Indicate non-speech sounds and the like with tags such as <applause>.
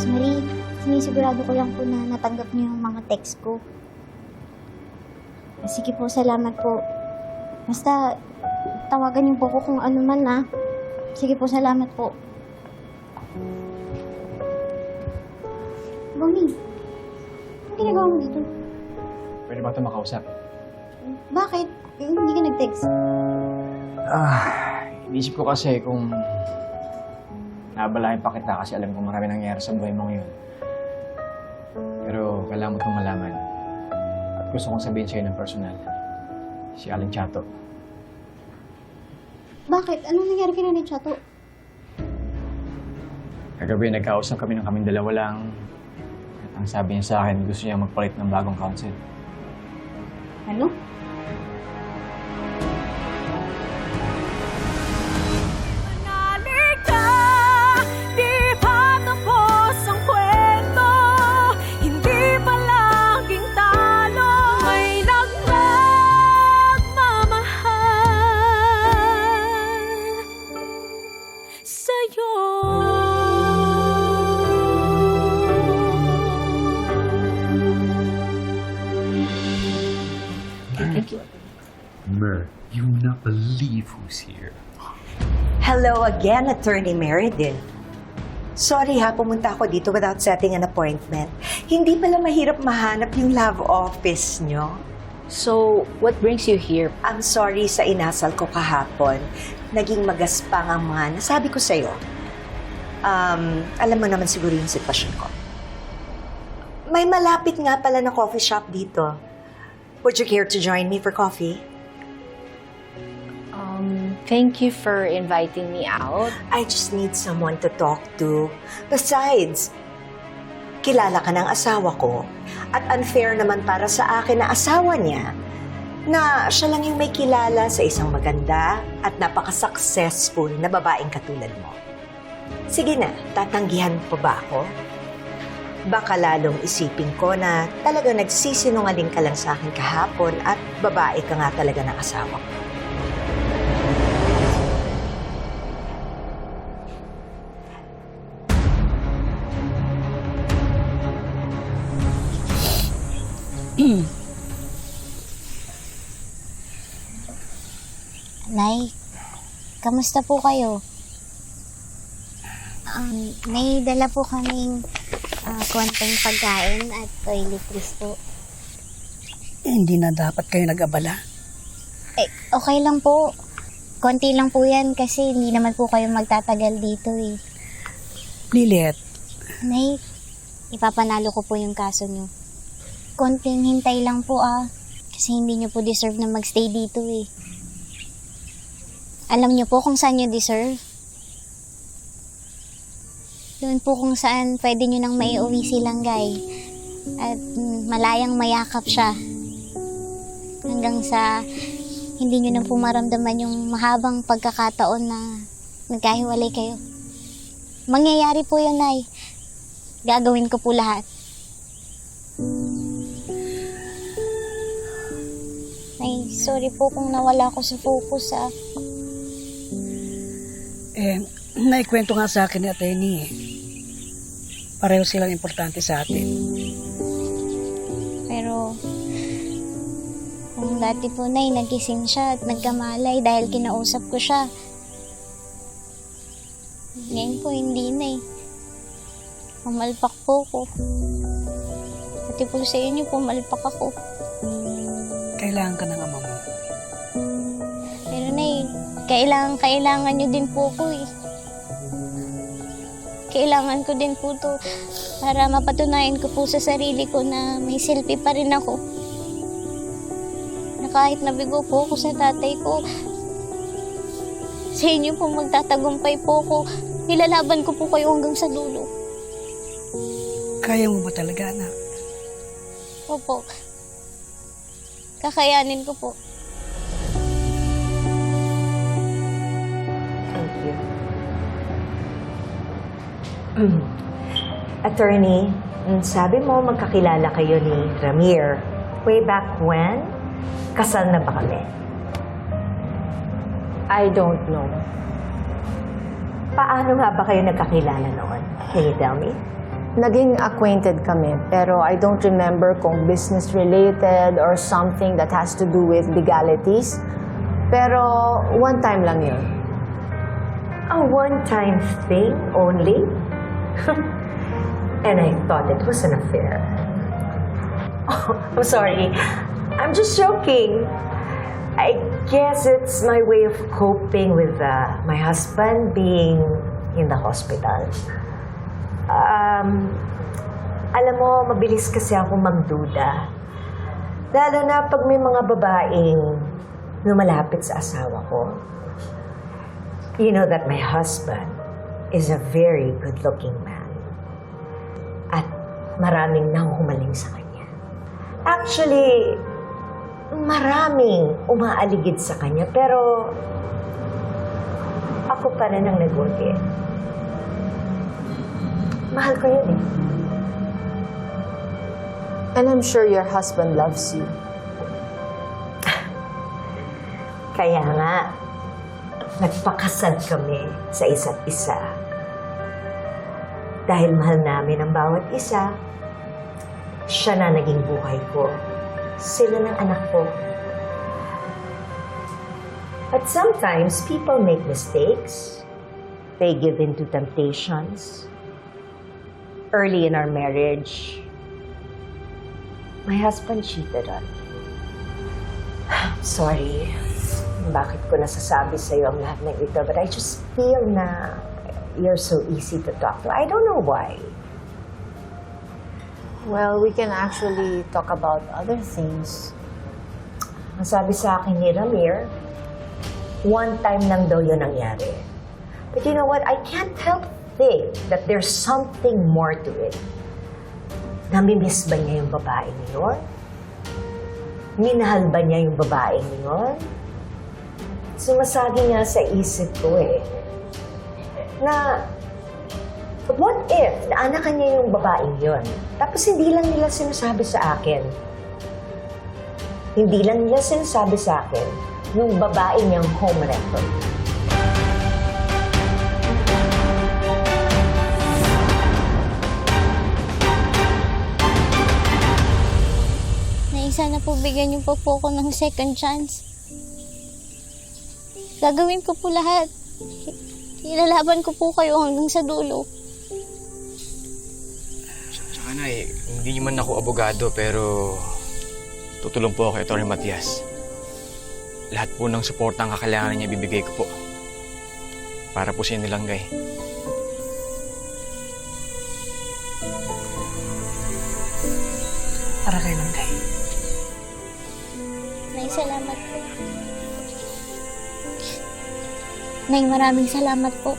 Rosemary, sinisigurado ko lang po na natanggap niyo yung mga text ko. Sige po, salamat po. Basta, tawagan niyo po ko kung ano man ah. Sige po, salamat po. Bonnie, anong ginagawa mo dito? Pwede ba ito makausap? Bakit? Eh, Hindi ka nag-text. Ah, iniisip ko kasi kung nabalahin pa kita kasi alam ko marami nangyayari sa buhay mo ngayon. Pero kailangan mo itong malaman. At gusto kong sabihin sa'yo ng personal. Si Alan Chato. Bakit? Anong nangyari kay Nanay Chato? Kagabi nagkausap kami ng kaming dalawa lang. At ang sabi niya sa akin, gusto niya magpalit ng bagong counsel. Ano? Mer, you will not believe who's here. Hello again, Attorney Meredith. Sorry ha, pumunta ako dito without setting an appointment. Hindi pala mahirap mahanap yung love office nyo. So, what brings you here? I'm sorry sa inasal ko kahapon. Naging magaspang ang mga nasabi ko sa'yo. Um, alam mo naman siguro yung sitwasyon ko. May malapit nga pala na coffee shop dito. Would you care to join me for coffee? Thank you for inviting me out. I just need someone to talk to. Besides, kilala ka ng asawa ko at unfair naman para sa akin na asawa niya na siya lang yung may kilala sa isang maganda at napaka-successful na babaeng katulad mo. Sige na, tatanggihan pa ba ako? Baka lalong isipin ko na talaga nagsisinungaling ka lang sa akin kahapon at babae ka nga talaga ng asawa ko. Nay, kamusta po kayo? Um, may dala po kaming ah, konting pagkain at toiletries po. Eh, hindi na dapat kayo nag-abala. Eh, okay lang po. Konti lang po yan kasi hindi naman po kayo magtatagal dito eh. Lilith, Nay, ipapanalo ko po yung kaso nyo. Konting hintay lang po ah. Kasi hindi nyo po deserve na magstay dito eh. Alam nyo po kung saan nyo deserve. Doon po kung saan pwede nyo nang maiuwi si Langgay. At mm, malayang mayakap siya. Hanggang sa hindi nyo na po maramdaman yung mahabang pagkakataon na nagkahiwalay kayo. Mangyayari po yun, Nay. Gagawin ko po lahat. Nay, sorry po kung nawala ko sa focus, ah. eh, naikwento nga sa akin ni Atene eh. Pareho silang importante sa atin. Pero, kung dati po, Nay, nagising siya at nagkamalay dahil kinausap ko siya. Ngayon po, hindi, Nay. Pumalpak po ko. Pati po sa inyo, pumalpak ako. Kailangan ka ng ama mo. Pero Nay, kailangan, kailangan nyo din po ko eh. Kailangan ko din po to para mapatunayan ko po sa sarili ko na may silpi pa rin ako. Na kahit nabigo po ako sa tatay ko, sa inyo po magtatagumpay po ako. Nilalaban ko po kayo hanggang sa dulo. Kaya mo ba talaga, anak? Opo. Kakayanin ko po. Thank you. Attorney, mm, sabi mo magkakilala kayo ni Ramir. Way back when? Kasal na ba kami? I don't know. Paano nga ba kayo nagkakilala noon? Can you tell me? Naging acquainted kami, pero I don't remember kung business-related or something that has to do with legalities. Pero one time lang yun. A one-time thing only? <laughs> and I thought it was an affair. <laughs> Oh, I'm sorry. I'm just joking. I guess it's my way of coping with uh, my husband being in the hospital. Um, alam mo, mabilis kasi ako magduda. Lalo na pag may mga babaeng lumalapit sa asawa ko. You know that my husband is a very good-looking man. At maraming nahuhumaling sa kanya. Actually, maraming umaaligid sa kanya, pero ako pa rin ang nag-work Mahal ko yun eh. And I'm sure your husband loves you. <laughs> Kaya nga, nagpakasal kami sa isa't isa. Dahil mahal namin ang bawat isa, siya na naging buhay ko. Sila ng anak ko. But sometimes people make mistakes. They give in to temptations. Early in our marriage, my husband cheated on me. <sighs> Sorry bakit ko nasasabi sa iyo ang lahat ng ito, but I just feel na you're so easy to talk to. I don't know why. Well, we can actually talk about other things. Ang sabi sa akin ni Ramir, one time lang daw yun nangyari. But you know what? I can't help think that there's something more to it. Namimiss ba niya yung babaeng yun? Minahal ba niya yung babaeng yun? Sumasagi nga sa isip ko eh, na what if naanakan niya yung babaeng yun? Tapos hindi lang nila sinasabi sa akin. Hindi lang nila sinasabi sa akin yung babae niyang home wrecker. Sana po bigyan niyo po po ako ng second chance. Gagawin ko po lahat. Ilalaban ko po kayo hanggang sa dulo. Tsaka na eh, hindi man ako abogado pero tutulong po ako kay Atty. Matias. Lahat po ng suporta ang kakailangan niya bibigay ko po. Para po sa inyo lang, Guy. Para kay Langgay. Nay, salamat po. Nay, maraming salamat po.